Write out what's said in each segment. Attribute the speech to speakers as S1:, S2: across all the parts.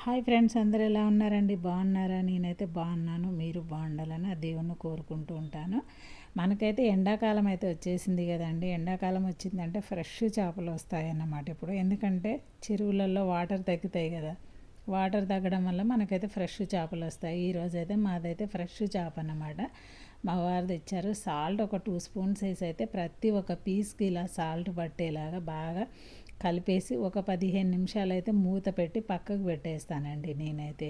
S1: Hi friends అందరు ఎలా ఉన్నారండి? బాగున్నారా? నేనైతే బాగున్నాను. మీరు బాగుండాలని ఆ దేవుణ్ణి కోరుకుంటూ ఉంటాను. మనకైతే ఎండాకాలం అయితే వచ్చేసింది కదండి. ఎండాకాలం వచ్చిందంటే ఫ్రెష్ చేపలు వస్తాయి అన్నమాట ఇప్పుడు. ఎందుకంటే చెరువులలో వాటర్ తగ్గుతాయి కదా. వాటర్ తగ్గడం వల్ల మనకైతే ఫ్రెష్ చేపలు వస్తాయి. ఈరోజైతే మాదైతే ఫ్రెష్ చేప అన్నమాట. మా వారు తెచ్చారు. సాల్ట్ ఒక టూ స్పూన్స్ వేసి అయితే ప్రతి ఒక్క పీస్కి ఇలా సాల్ట్ పట్టేలాగా బాగా కలిపేసి ఒక పదిహేను నిమిషాలు అయితే మూత పెట్టి పక్కకు పెట్టేస్తానండి నేనైతే.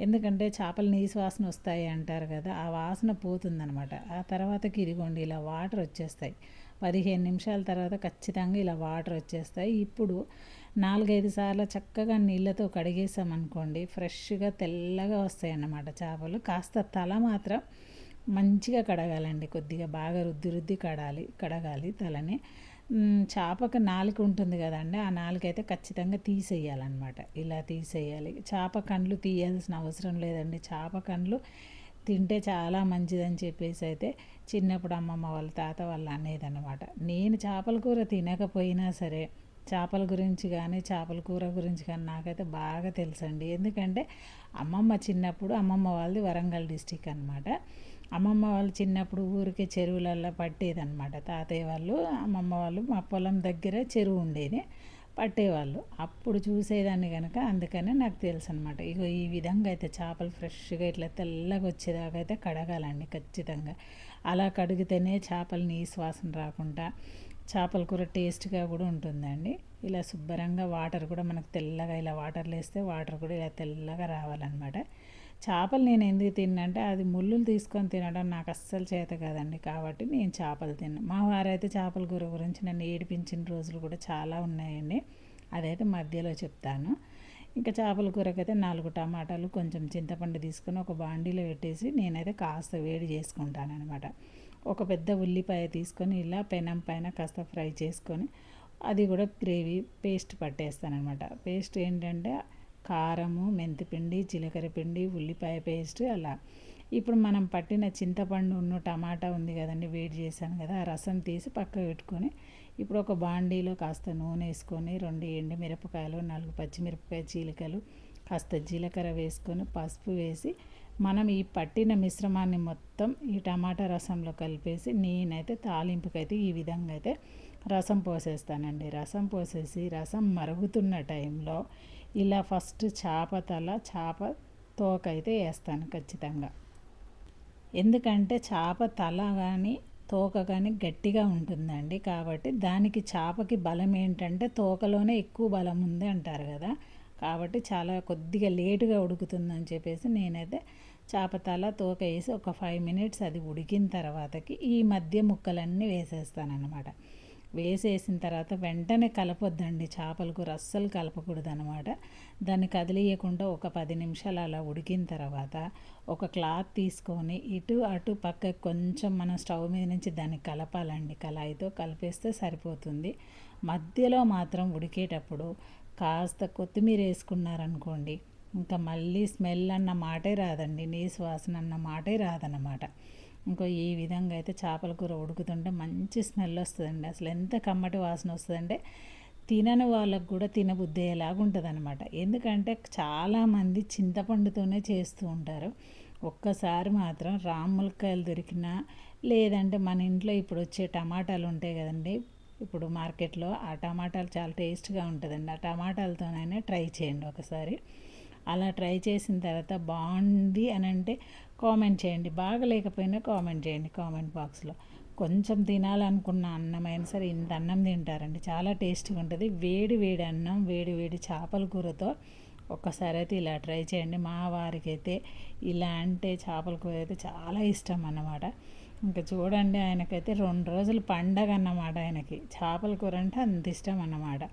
S1: ఎందుకంటే చేపలు నీసు వాసన వస్తాయి అంటారు కదా ఆ వాసన పోతుందనమాట ఆ తర్వాతకి ఇదిగోండి ఇలా వాటర్ వచ్చేస్తాయి. పదిహేను నిమిషాల తర్వాత ఖచ్చితంగా ఇలా వాటర్ వచ్చేస్తాయి. ఇప్పుడు నాలుగైదు సార్లు చక్కగా నీళ్ళతో కడిగేసామనుకోండి ఫ్రెష్గా తెల్లగా వస్తాయి అన్నమాట చేపలు. కాస్త తల మాత్రం మంచిగా కడగాలండి కొద్దిగా బాగా రుద్ది రుద్ది కడాలి కడగాలి తలని. చేపకు నాలుక ఉంటుంది కదండి ఆ నాలుకైతే అయితే ఖచ్చితంగా తీసేయాలన్నమాట. ఇలా తీసేయాలి. చేప కండ్లు తీయాల్సిన అవసరం లేదండి. చేప కండ్లు తింటే చాలా మంచిదని చెప్పేసి అయితే చిన్నప్పుడు అమ్మమ్మ వాళ్ళ తాత వాళ్ళు అనేదన్నమాట. నేను చేపల కూర తినకపోయినా సరే చేపల గురించి కానీ చేపల కూర గురించి కానీ నాకైతే బాగా తెలుసండి. ఎందుకంటే అమ్మమ్మ చిన్నప్పుడు అమ్మమ్మ వాళ్ళది వరంగల్ డిస్టిక్ అనమాట అమ్మమ్మ వాళ్ళు చిన్నప్పుడు ఊరికే చెరువులల్లో పట్టేదన్నమాట. తాతయ్య వాళ్ళు అమ్మమ్మ వాళ్ళు మా పొలం దగ్గర చెరువు ఉండేది పట్టేవాళ్ళు. అప్పుడు చూసేదాన్ని కనుక అందుకనే నాకు తెలుసు అనమాట ఇగో ఈ విధంగా అయితే చేపలు ఫ్రెష్గా ఇట్లా తెల్లగా వచ్చేదాకా అయితే కడగాలండి ఖచ్చితంగా. అలా కడిగితేనే చేపలు నీ శ్వాసన రాకుండా చేపల కూర టేస్ట్గా కూడా ఉంటుందండి. ఇలా శుభ్రంగా వాటర్ కూడా మనకు తెల్లగా ఇలా వాటర్లు వేస్తే వాటర్ కూడా ఇలా తెల్లగా రావాలన్నమాట. చేపలు నేను ఎందుకు తిన్నంటే అది ముళ్ళులు తీసుకొని తినడం నాకు అస్సలు చేత కాదండి కాబట్టి నేను చేపలు తిన్నాను మా వారైతే చేపల కూర గురించి నన్ను ఏడిపించిన రోజులు కూడా చాలా ఉన్నాయండి. అదైతే మధ్యలో చెప్తాను. ఇంకా చేపల కూరకైతే నాలుగు టమాటాలు కొంచెం చింతపండు తీసుకొని ఒక బాండీలో పెట్టేసి నేనైతే కాస్త వేడి చేసుకుంటాను అనమాట ఒక పెద్ద ఉల్లిపాయ తీసుకొని ఇలా పెనం పైన కాస్త ఫ్రై చేసుకొని అది కూడా గ్రేవీ పేస్ట్ పట్టేస్తానమాట పేస్ట్ ఏంటంటే కారము మెంతిపిండి జీలకర్ర పిండి ఉల్లిపాయ పేస్ట్ అలా. ఇప్పుడు మనం పట్టిన చింతపండు ఉన్న టమాటా ఉంది కదండి వేడి చేశాను కదా ఆ రసం తీసి పక్క పెట్టుకొని ఇప్పుడు ఒక బాండీలో కాస్త నూనె వేసుకొని రెండు ఎండు మిరపకాయలు నాలుగు పచ్చిమిరపకాయ చీలికలు కాస్త జీలకర్ర వేసుకొని పసుపు వేసి మనం ఈ పట్టిన మిశ్రమాన్ని మొత్తం ఈ టమాటా రసంలో కలిపేసి నేనైతే తాలింపుకైతే ఈ విధంగా అయితే రసం పోసేస్తానండి. రసం పోసేసి రసం మరుగుతున్న టైంలో ఇలా ఫస్ట్ చేప తల చేప తోక అయితే వేస్తాను ఖచ్చితంగా. ఎందుకంటే చేప తల కానీ తోక కానీ గట్టిగా ఉంటుందండి కాబట్టి దానికి చేపకి బలం ఏంటంటే తోకలోనే ఎక్కువ బలం ఉంది అంటారు కదా. కాబట్టి చాలా కొద్దిగా లేటుగా ఉడుకుతుందని చెప్పేసి నేనైతే చేప తల తోక వేసి ఒక ఫైవ్ మినిట్స్ అది ఉడికిన తర్వాతకి ఈ మధ్య ముక్కలన్నీ వేసేస్తానన్నమాట. వేసేసిన తర్వాత వెంటనే కలపొద్దండి. చేపల కూర అస్సలు కలపకూడదు అనమాట దాన్ని కదిలియకుండా ఒక పది నిమిషాలు అలా ఉడికిన తర్వాత ఒక క్లాత్ తీసుకొని ఇటు అటు పక్క కొంచెం మనం స్టవ్ మీద నుంచి దాన్ని కలపాలండి. కళాయితో కలిపేస్తే సరిపోతుంది. మధ్యలో మాత్రం ఉడికేటప్పుడు కాస్త కొత్తిమీర వేసుకున్నారనుకోండి ఇంకా మళ్ళీ స్మెల్ అన్న మాటే రాదండి. నీసు వాసన అన్న మాటే రాదన్నమాట. ఇంకో ఈ విధంగా అయితే చేపల కూర ఉడుకుతుంటే మంచి స్మెల్ వస్తుందండి. అసలు ఎంత కమ్మటి వాసన వస్తుందంటే తినని వాళ్ళకు కూడా తినబుద్ధి అయ్యేలాగా ఉంటుంది అనమాట ఎందుకంటే చాలామంది చింతపండుతోనే చేస్తూ ఉంటారు. ఒక్కసారి మాత్రం రాములకాయలు దొరికినా లేదంటే మన ఇంట్లో ఇప్పుడు వచ్చే టమాటాలు ఉంటాయి కదండి. ఇప్పుడు మార్కెట్లో ఆ టమాటాలు చాలా టేస్ట్గా ఉంటుందండి. ఆ టమాటాలతోనైనా ట్రై చేయండి ఒకసారి. అలా ట్రై చేసిన తర్వాత బాగుంది అని అంటే కామెంట్ చేయండి. బాగలేకపోయినా కామెంట్ చేయండి కామెంట్ బాక్స్లో. కొంచెం తినాలనుకున్న అన్నమైనా సరే ఇంత అన్నం తింటారండి. చాలా టేస్టీగా ఉంటుంది. వేడి వేడి అన్నం వేడి వేడి చేపల కూరతో ఒక్కసారి అయితే ఇలా ట్రై చేయండి. మా వారికి అయితే ఇలా అంటే చేపల కూర అయితే చాలా ఇష్టం అన్నమాట. ఇంకా చూడండి ఆయనకైతే రెండు రోజులు పండగ అన్నమాట ఆయనకి. చేపల కూర అంటే అంత ఇష్టం అన్నమాట.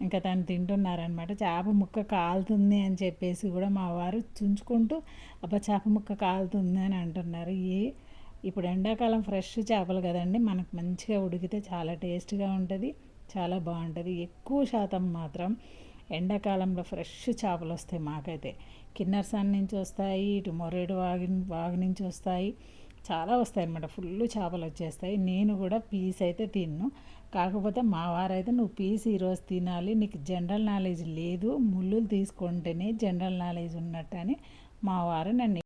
S1: ఇంకా తను తింటున్నారనమాట చేప ముక్క కాలుతుంది అని చెప్పేసి కూడా మా వారు చుంచుకుంటూ అబ్బా చేప ముక్క కాలుతుంది అని అంటున్నారు. ఈ ఇప్పుడు ఎండాకాలం ఫ్రెష్ చేపలు కదండి మనకు మంచిగా ఉడికితే చాలా టేస్ట్గా ఉంటుంది చాలా బాగుంటుంది. ఎక్కువ శాతం మాత్రం ఎండాకాలంలో ఫ్రెష్ చేపలు వస్తాయి మాకైతే. కిన్నర్సాన్ నుంచి వస్తాయి ఇటు మొరేడు వాగి వాగు నుంచి వస్తాయి చాలా వస్తాయి అనమాట ఫుల్ చేపలు వచ్చేస్తాయి. నేను కూడా పీస్ అయితే తిన్ను. కాకపోతే మా వారైతే నువ్వు పీస్ ఈరోజు తినాలి. నీకు జనరల్ నాలెడ్జ్ లేదు. ముళ్ళులు తీసుకుంటేనే జనరల్ నాలెడ్జ్ ఉన్నట్టు అని మా వారు నన్ను